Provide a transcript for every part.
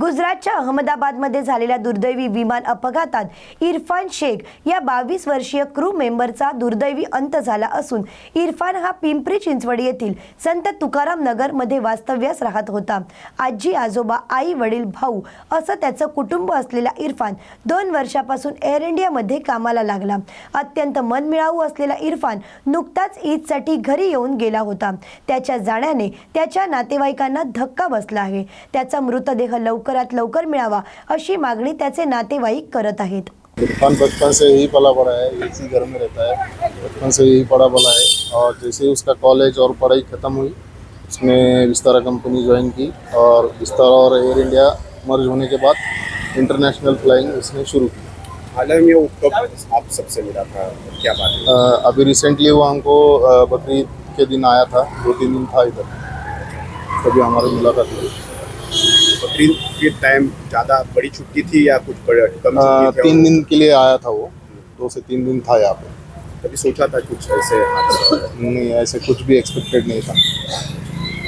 गुजरातच्या अहमदाबादमध्ये झालेल्या दुर्दैवी विमान अपघातात इरफान शेख या बावीस वर्षीय क्रू मेंबरचा दुर्दैवी अंत झाला असून इरफान हा पिंपरी चिंचवड येथील संत तुकाराम नगरमध्ये वास्तव्यास राहत होता. आजी आजोबा आई वडील भाऊ असं त्याचं कुटुंब असलेला इरफान दोन वर्षापासून एअर इंडियामध्ये कामाला लागला. अत्यंत मनमिळावू असलेला इरफान नुकताच ईदसाठी घरी येऊन गेला होता. त्याच्या जाण्याने त्याच्या नातेवाईकांना धक्का बसला आहे. त्याचा मृतदेह लवकरात लवकर मिळावा अशी मागणी त्याचे नातेवाईक करत आहेत. इरफान बचपन से यही पला बड़ा है इसी घर में रहता है। बचपन से यही पढ़ा बड़ा है। और जैसे ही उसका कॉलेज और पढ़ाई ख़त्म हुई उसने विस्तारा कंपनी ज्वाइन की और विस्तारा और एयर इंडिया मर्ज होने के बाद इंटरनेशनल फ्लाइंग उसने शुरू की। हाल में वो कब आप सबसे मिला था? क्या बात है? अ, अभी रिसेंटली वो हमको बकरीद के दिन आया था। दो तीन दिन था इधर। तभी हमारी मुलाकात हुई। बकरीद के टाइम ज़्यादा बड़ी छुट्टी थी या कुछ बड़े कम थी तीन दिन के लिए आया था वो। दो से तीन दिन था यहाँ पे। कभी सोचा था कुछ ऐसे नहीं ऐसे कुछ भी एक्सपेक्टेड नहीं था।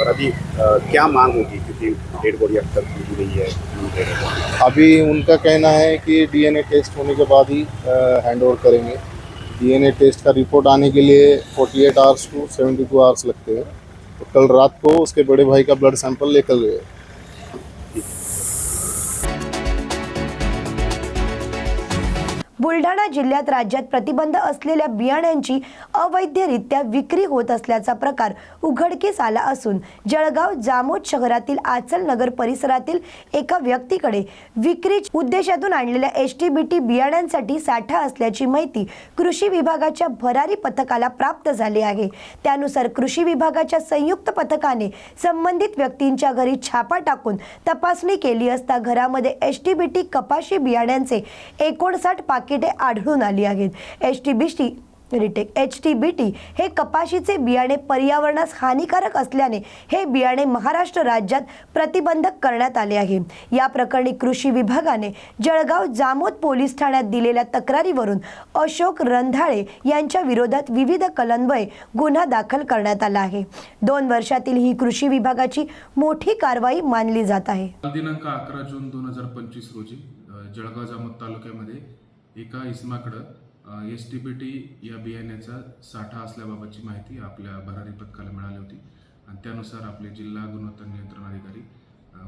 और अभी अ, क्या मांग होगी? क्योंकि डेड बॉडी अब तक मिल है रहे हैं। अभी उनका कहना है कि डीएनए टेस्ट होने के बाद ही हैंड ओवर करेंगे। डीएनए टेस्ट का रिपोर्ट आने के लिए 48 आवर्स टू 72 आवर्स लगते हैं। तो कल रात को उसके बड़े भाई का ब्लड सैंपल लेकर गए। Thank you. बुलढाणा जिल्ह्यात राज्यात प्रतिबंध असलेल्या बियाण्यांची अवैधरित्या विक्री होत असल्याचा प्रकार उघडकीस आला असून जळगाव जामोद शहरातील आचल नगर परिसरातील एका व्यक्तीकडे विक्री उद्देशातून आणलेल्या एस टी बी टी बियाण्यांसाठी साठा असल्याची माहिती कृषी विभागाच्या भरारी पथकाला प्राप्त झाली आहे. त्यानुसार कृषी विभागाच्या संयुक्त पथकाने संबंधित व्यक्तींच्या घरी छापा टाकून तपासणी केली असता घरामध्ये एस टी बी टी कपाशी बियाण्यांचे एकोणसाठ पाकिट आढळून आली आहेत. H T B T retake H T B T हे कपाशीचे बियाणे पर्यावरणास हानिकारक असल्याने हे बियाणे महाराष्ट्र राज्यात प्रतिबंधक करण्यात आले आहे. या प्रकरणी कृषी विभागाने जळगाव जामोद पोलीस ठाण्यात दिलेल्या तक्रारीवरून अशोक रंधाळे यांच्या विरोधात विविध कलन्वये गुन्हा दाखल करण्यात आला आहे. दोन वर्षातील ही कृषी विभागाची मोठी कारवाई मानली जात आहे. दिनांक अकरा जून दोन हजार पंचवीस रोजी जळगाव जामोद तालुक्यामध्ये एका इसमाकडं एस टी बी टी या बियाण्याचा साठा असल्याबाबतची माहिती आपल्या भरारी पथकाला मिळाली होती. आणि त्यानुसार आपले जिल्हा गुणवत्ता नियंत्रण अधिकारी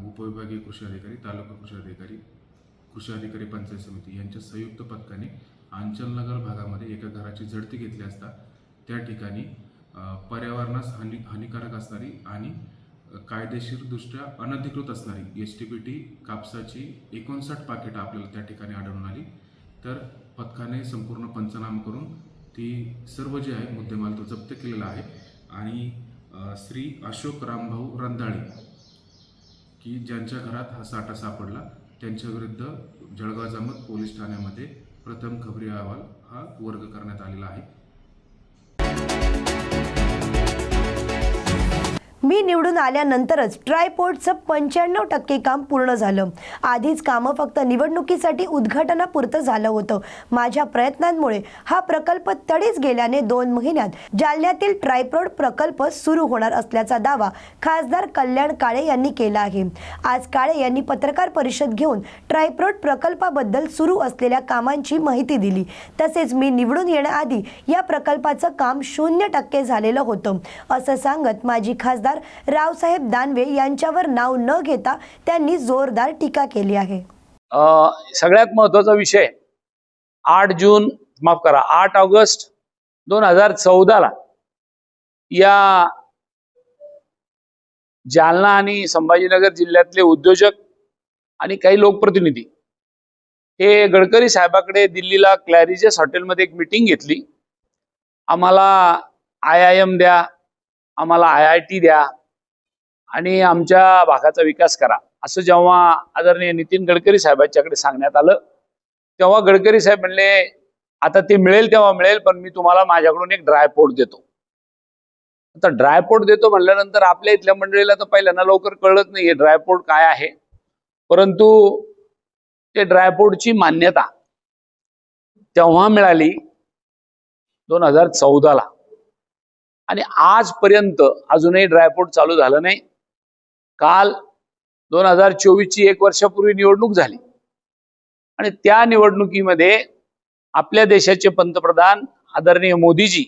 उपविभागीय कृषी अधिकारी तालुका कृषी अधिकारी कृषी अधिकारी पंचायत समिती यांच्या संयुक्त पथकाने आंचलनगर भागामध्ये एका घराची झडती घेतली असता त्या ठिकाणी पर्यावरणास हानी हानिकारक असणारी आणि कायदेशीरदृष्ट्या अनधिकृत असणारी एस टी बी टी कापसाची एकोणसाठ पाकिटं आपल्याला त्या ठिकाणी आढळून आली. तर पथकाने संपूर्ण पंचनामा करून ती सर्व जे आहे मुद्देमाल तो जप्त केलेला आहे. आणि श्री अशोक रामभाऊ रंधाळे की ज्यांच्या घरात हा साठा सापडला त्यांच्याविरुद्ध जळगाव जामत पोलीस ठाण्यामध्ये प्रथम खबरी अहवाल हा वर्ग करण्यात आलेला आहे. मी निवडून आल्यानंतरच ट्रायपोर्टचं पंच्याण्णव टक्के काम पूर्ण झालं. आधीच कामं फक्त निवडणुकीसाठी उद्घाटनापुरतं झालं होतं. माझ्या प्रयत्नांमुळे हा प्रकल्प तडीच गेल्याने दोन महिन्यात जालन्यातील ट्रायपोर्ट प्रकल्प सुरू होणार असल्याचा दावा खासदार कल्याण काळे यांनी केला आहे. आज काळे यांनी पत्रकार परिषद घेऊन ट्रायप्रोट प्रकल्पाबद्दल सुरू असलेल्या कामांची माहिती दिली. तसेच मी निवडून येण्याआधी या प्रकल्पाचं काम शून्य टक्के झालेलं होतं असं सांगत माजी खासदार रावसाहेब दानवे यांच्यावर नाव न घेता त्यांनी जोरदार टीका केली आहे. सगळ्यात महत्त्वाचा विषय आठ जून माफ करा आठ ऑगस्ट दोन हजार चौदाला या जालना आणि संभाजीनगर जिल्ह्यातले उद्योजक आणि काही लोकप्रतिनिधी हे गडकरी साहेबाकडे दिल्लीला क्लॅरिजस हॉटेलमध्ये एक मिटिंग घेतली. आम्हाला आय आय एम द्या आम्हाला आय आय टी द्या आणि आमच्या भागाचा विकास करा. असं जेव्हा आदरणीय नितीन गडकरी साहेबांच्याकडे सांगण्यात आलं तेव्हा गडकरी साहेब म्हणले आता ते मिळेल तेव्हा मिळेल पण मी तुम्हाला माझ्याकडून एक ड्रायपोर्ट देतो. आता ड्रायपोर्ट देतो म्हणल्यानंतर आपल्या इथल्या मंडळीला तर पहिल्यांदा लवकर कळत नाही ड्रायपोर्ट काय आहे. परंतु ते ड्रायपोर्टची मान्यता तेव्हा मिळाली दोन हजार चौदाला. आणि आजपर्यंत अजूनही ड्रायपोर्ट चालू झालं नाही. काल दोन हजार चोवीसची एक वर्षापूर्वी निवडणूक झाली. आणि त्या निवडणुकीमध्ये आपल्या देशाचे पंतप्रधान आदरणीय मोदीजी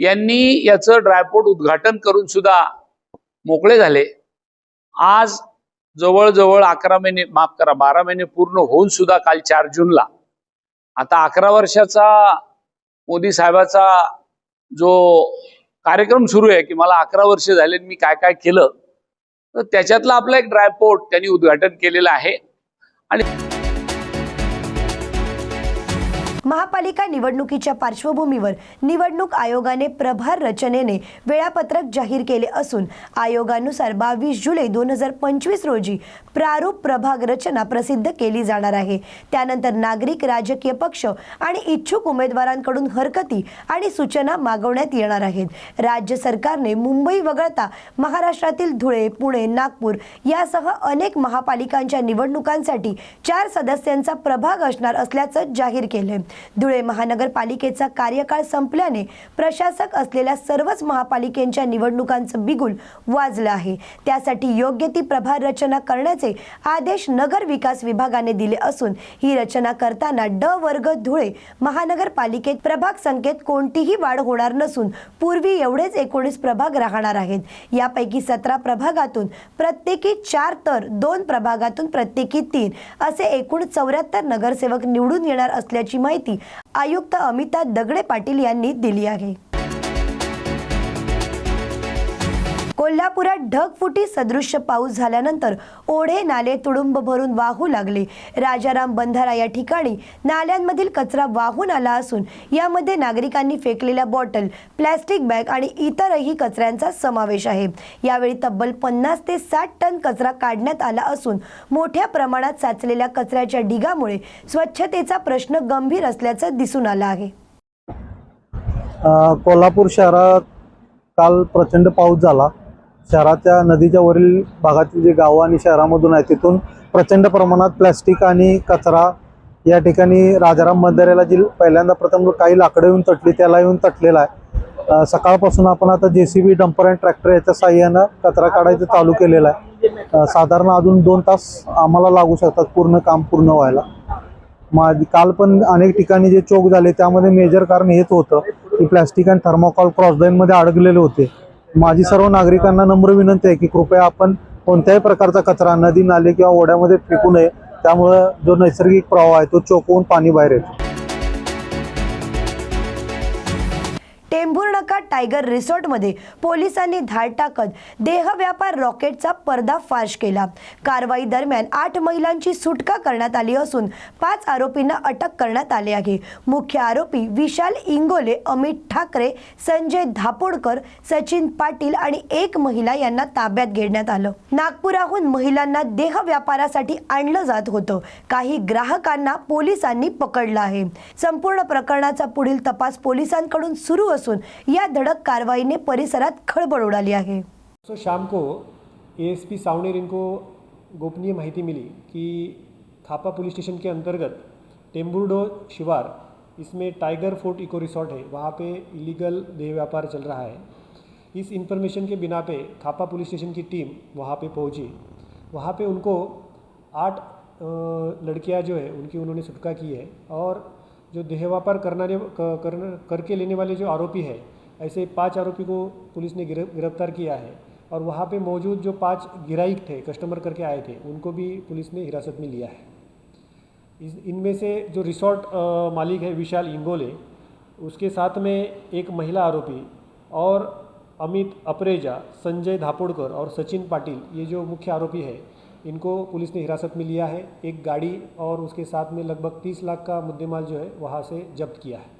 यांनी याचं ड्रायपोर्ट उद्घाटन करून सुद्धा मोकळे झाले. आज जवळजवळ अकरा महिने माफ करा बारा महिने पूर्ण होऊन सुद्धा काल चार जूनला. आता अकरा वर्षाचा मोदी साहेबाचा जो कार्यक्रम सुरू आहे की मला अकरा वर्ष झाले आणि मी काय काय केलं तर त्याच्यातला आपला एक ड्रायपोर्ट त्यांनी उद्घाटन केलेलं आहे. आणि महापालिका निवडणुकीच्या पार्श्वभूमीवर निवडणूक आयोगाने प्रभार रचनेने वेळापत्रक जाहीर केले असून आयोगानुसार बावीस जुलै दोन हजार पंचवीस रोजी प्रारूप प्रभाग रचना प्रसिद्ध केली जाणार आहे. त्यानंतर नागरिक राजकीय पक्ष आणि इच्छुक उमेदवारांकडून हरकती आणि सूचना मागवण्यात येणार आहेत. राज्य सरकारने मुंबई वगळता महाराष्ट्रातील धुळे पुणे नागपूर यासह अनेक महापालिकांच्या निवडणुकांसाठी चार सदस्यांचा प्रभाग असणार असल्याचं जाहीर केलं धुळे महानगरपालिकेचा कार्यकाळ संपल्याने प्रशासक असलेल्या सर्वच महापालिकेच्या निवडणुकांचं बिगुल वाजलं आहे. त्यासाठी योग्य ती प्रभाग रचना करण्याचे आदेश नगर विकास विभागाने दिले असून ही रचना करताना ड वर्ग धुळे महानगरपालिकेत प्रभाग संख्येत कोणतीही वाढ होणार नसून पूर्वी एवढेच एकोणीस प्रभाग राहणार आहेत. यापैकी सतरा प्रभागातून प्रत्येकी चार तर दोन प्रभागातून प्रत्येकी तीन असे एकूण चौऱ्याहत्तर नगरसेवक निवडून येणार असल्याची माहिती आयुक्त अमिता दगडे पाटील यांनी दिली आहे. कोल्हापुरात ढगफुटी सदृश्य पाऊस झाल्यानंतर ओढे नाले तुडुंब भरून वाहू लागले. राजाराम बंधारा या ठिकाणी नाल्यांमधील कचरा वाहून आला असून यामध्ये नागरिकांनी फेकलेल्या बॉटल प्लॅस्टिक बॅग आणि इतरही कचऱ्यांचा समावेश आहे. यावेळी तब्बल पन्नास ते साठ टन कचरा काढण्यात आला असून मोठ्या प्रमाणात साचलेल्या कचऱ्याच्या ढिगामुळे स्वच्छतेचा प्रश्न गंभीर असल्याचं दिसून आलं आहे. कोल्हापूर शहरात काल प्रचंड पाऊस झाला. शहराच्या नदीच्या वरील भागातील जे गावं आणि शहरामधून आहे तिथून प्रचंड प्रमाणात प्लॅस्टिक आणि कचरा या ठिकाणी राजाराम मंदिराला जी पहिल्यांदा प्रथम काही लाकडं येऊन तटली त्याला येऊन तटलेला आहे. सकाळपासून आपण आता जे सी बी डंपर आणि ट्रॅक्टर याच्या साह्यानं कचरा काढायचं चालू केलेला आहे. साधारण अजून दोन तास आम्हाला लागू शकतात पूर्ण काम पूर्ण व्हायला. माझी काल पण अनेक ठिकाणी जे चोक झाले त्यामध्ये मेजर कारण हेच होतं की प्लॅस्टिक आणि थर्माकॉल क्रॉसलाईनमध्ये अडकलेले होते. माझी सर्व नागरिकांना नम्र विनंती आहे की कृपया आपण कोणत्याही प्रकारचा कचरा नदी नाले किंवा ओढ्यामध्ये फेकू नये. त्यामुळं जो नैसर्गिक प्रवाह आहे तो चोकवून पाणी बाहेर येतो. टायगर रिसॉर्टमध्ये पोलिसांनी धाड टाकत देहव्यापार रॉकेटचा पर्दाफाश केला. कारवाई दरम्यान आठ महिलांची सुटका करण्यात आली असून पाच आरोपींना अटक करण्यात आली आहे. मुख्य आरोपी विशाल इंगोले अमित ठाकरे संजय धापोडकर सचिन पाटील आणि एक महिला यांना ताब्यात घेण्यात आलं. नागपुराहून महिलांना देह व्यापारासाठी आणलं जात होतं. काही ग्राहकांना पोलिसांनी पकडलं आहे. संपूर्ण प्रकरणाचा पुढील तपास पोलिसांकडून सुरू असून या धडक कारवाईने परिसरात खळबळ उडाली आहे. सो शाम को एएसपी सावनेर इनको गोपनीय माहिती मिली कि थापा पुलिस स्टेशन के अंतर्गत टेम्बुर्डो शिवार, इसमें टाइगर फोर्ट इको रिसोर्ट है, वहाँ पे इलीगल देह व्यापार चल रहा है। इस इंफॉर्मेशन के बिना पे थापा पुलिस स्टेशन की टीम वहाँ पे पहुँची। वहाँ पे उनको आठ लड़कियाँ जो है, उनकी उन्होंने सुटका की है और जो देह व्यापार करना, करके लेने वाले जो आरोपी है ऐसे पाँच आरोपी को पुलिस ने गिर- गिरफ़्तार किया है और वहाँ पे मौजूद जो पाँच गिराइक थे, कस्टमर करके आए थे, उनको भी पुलिस ने हिरासत में लिया है। इनमें से जो रिसोर्ट मालिक है विशाल इंगोले, उसके साथ में एक महिला आरोपी और अमित अप्रेजा, संजय धापोड़कर और सचिन पाटिल, ये जो मुख्य आरोपी है, इनको पुलिस ने हिरासत में लिया है। एक गाड़ी और उसके साथ में लगभग तीस लाख का मुद्देमाल जो है, वहाँ से जब्त किया है।